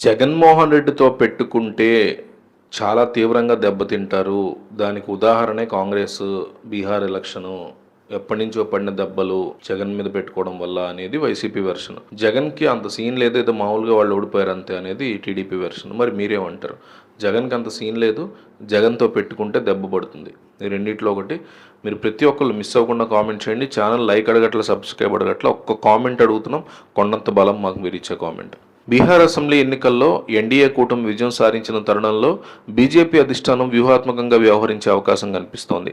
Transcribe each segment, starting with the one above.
జగన్మోహన్ రెడ్డితో పెట్టుకుంటే చాలా తీవ్రంగా దెబ్బతింటారు. దానికి ఉదాహరణే కాంగ్రెస్ బీహార్ ఎలక్షను ఎప్పటి నుంచో పడిన దెబ్బలు జగన్ మీద పెట్టుకోవడం వల్ల అనేది వైసీపీ వెర్షన్. జగన్కి అంత సీన్ లేదు ఏదో మామూలుగా వాళ్ళు ఓడిపోయారు అంతే అనేది టీడీపీ వెర్షన్. మరి మీరేమంటారు? జగన్కి అంత సీన్ లేదు జగన్తో పెట్టుకుంటే దెబ్బ పడుతుంది. ఈ ఒకటి. మీరు ప్రతి ఒక్కళ్ళు మిస్ అవ్వకుండా కామెంట్ చేయండి. ఛానల్ లైక్ అడగట్ల సబ్స్క్రైబ్ అడగట్ల ఒక్క కామెంట్ అడుగుతున్నాం. కొండంత బలం మాకు మీరు ఇచ్చే కామెంట్. బీహార్ అసెంబ్లీ ఎన్నికల్లో ఎన్డీఏ కూటమి విజయం సాధించిన తరుణంలో బీజేపీ అధిష్టానం వ్యూహాత్మకంగా వ్యవహరించే అవకాశం కనిపిస్తోంది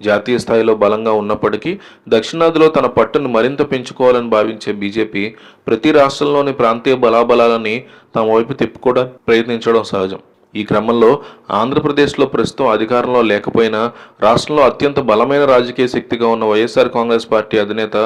జాతీయ స్థాయిలో బలంగా ఉన్నప్పటికీ దక్షిణాదిలో తన పట్టును మరింత పెంచుకోవాలని భావించే బీజేపీ ప్రతి రాష్ట్రంలోని ప్రాంతీయ బలాబలాలని తమ వైపు తిప్పుకోవడానికి ప్రయత్నించడం సహజం. ఈ క్రమంలో ఆంధ్రప్రదేశ్లో ప్రస్తుతం అధికారంలో లేకపోయినా రాష్ట్రంలో అత్యంత బలమైన రాజకీయ శక్తిగా ఉన్న వైఎస్ఆర్ కాంగ్రెస్ పార్టీ అధినేత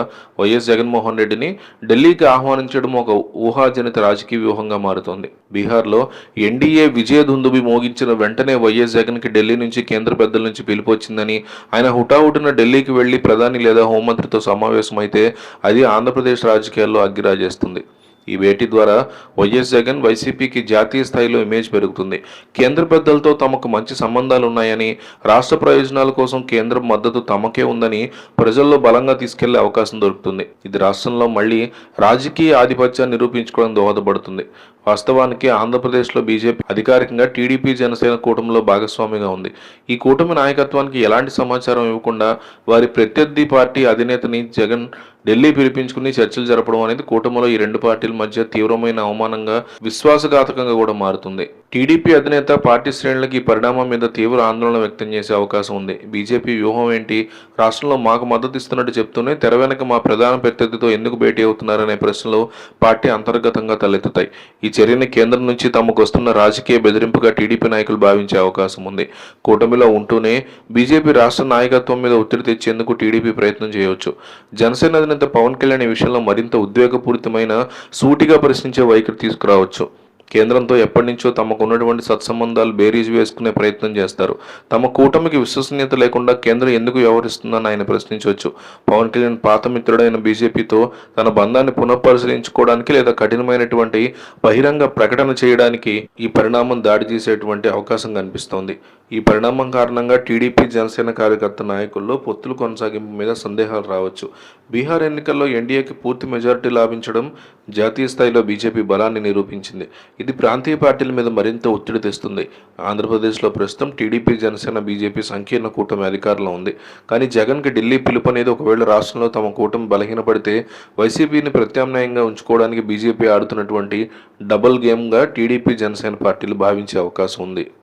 వైఎస్ జగన్మోహన్ రెడ్డిని ఢిల్లీకి ఆహ్వానించడం ఒక ఊహాజనిత రాజకీయ వ్యూహంగా మారుతోంది. బీహార్లో ఎన్డీఏ విజయ దుందుబి మోగించిన వెంటనే వైఎస్ జగన్కి ఢిల్లీ నుంచి కేంద్ర పెద్దల నుంచి పిలుపు వచ్చిందని ఆయన హుటాహుటిన ఢిల్లీకి వెళ్ళి ప్రధాని లేదా హోంమంత్రితో సమావేశమైతే అది ఆంధ్రప్రదేశ్ రాజకీయాల్లో అగ్గిరాజేస్తుంది. ఈ భేటీ ద్వారా వైఎస్ జగన్ వైసీపీకి జాతీయ స్థాయిలో ఇమేజ్ పెరుగుతుంది. కేంద్ర పెద్దలతో తమకు మంచి సంబంధాలు ఉన్నాయని రాష్ట్ర ప్రయోజనాల కోసం కేంద్రం మద్దతు తమకే ఉందని ప్రజల్లో బలంగా తీసుకెళ్ళే అవకాశం దొరుకుతుంది. ఇది రాష్ట్రంలో మళ్ళీ రాజకీయ ఆధిపత్యాన్ని నిరూపించుకోవడం దోహదపడుతుంది. వాస్తవానికి ఆంధ్రప్రదేశ్లో బీజేపీ అధికారికంగా టీడీపీ జనసేన కూటమిలో భాగస్వామిగా ఉంది. ఈ కూటమి నాయకత్వానికి ఎలాంటి సమాచారం ఇవ్వకుండా వారి ప్రత్యర్థి పార్టీ అధినేతని జగన్ ఢిల్లీ పిలిపించుకుని చర్చలు జరపడం అనేది కూటమిలో ఈ రెండు పార్టీల మధ్య తీవ్రమైన అవమానంగా విశ్వాసఘాతకంగా కూడా మారుతుంది. టీడీపీ అధినేత పార్టీ శ్రేణులకి ఈ పరిణామం మీద తీవ్ర ఆందోళన వ్యక్తం చేసే అవకాశం ఉంది. బీజేపీ వ్యూహం ఏంటి? రాష్ట్రంలో మాకు మద్దతు ఇస్తున్నట్టు చెప్తూనే తెర వెనక మా ప్రధాన ప్రత్యర్థితో ఎందుకు భేటీ అవుతున్నారనే ప్రశ్నలు పార్టీ అంతర్గతంగా తలెత్తుతాయి. ఈ చర్యని కేంద్రం నుంచి తమకు వస్తున్న రాజకీయ బెదిరింపుగా టీడీపీ నాయకులు భావించే అవకాశం ఉంది. కూటమిలో ఉంటూనే బీజేపీ రాష్ట్ర నాయకత్వం మీద ఒత్తిడి తెచ్చేందుకు టీడీపీ ప్రయత్నం చేయవచ్చు. జనసేన అధినేత పవన్ కళ్యాణ్ ఈ విషయంలో మరింత ఉద్వేగపూరితమైన సూటిగా ప్రశ్నించే వైఖరి తీసుకురావచ్చు. కేంద్రంతో ఎప్పటి నుంచో తమకు ఉన్నటువంటి సత్సంబంధాలు బేరీజ్ వేసుకునే ప్రయత్నం చేస్తారు. తమ కూటమికి విశ్వసనీయత లేకుండా కేంద్రం ఎందుకు వ్యవహరిస్తుందని ఆయన ప్రశ్నించవచ్చు. పవన్ కళ్యాణ్ పాత మిత్రుడైన బీజేపీతో తన బంధాన్ని పునఃపరిశీలించుకోవడానికి లేదా కఠినమైనటువంటి బహిరంగ ప్రకటన చేయడానికి ఈ పరిణామం దాడి చేసేటువంటి అవకాశం కనిపిస్తోంది. ఈ పరిణామం కారణంగా టీడీపీ జనసేన కార్యకర్త నాయకుల్లో పొత్తుల కొనసాగింపు మీద సందేహాలు రావచ్చు. బీహార్ ఎన్నికల్లో ఎన్డీఏకి పూర్తి మెజారిటీ లాభించడం జాతీయ స్థాయిలో బీజేపీ బలాన్ని నిరూపించింది. ఇది ప్రాంతీయ పార్టీల మీద మరింత ఒత్తిడి తెస్తుంది. ఆంధ్రప్రదేశ్లో ప్రస్తుతం టీడీపీ జనసేన బీజేపీ సంకీర్ణ కూటమి అధికారంలో ఉంది. కానీ జగన్కి ఢిల్లీ పిలుపు అనేది ఒకవేళ రాష్ట్రంలో తమ కూటమి బలహీనపడితే వైసీపీని ప్రత్యామ్నాయంగా ఉంచుకోవడానికి బీజేపీ ఆడుతున్నటువంటి డబుల్ గేమ్గా టీడీపీ జనసేన పార్టీలు భావించే అవకాశం ఉంది.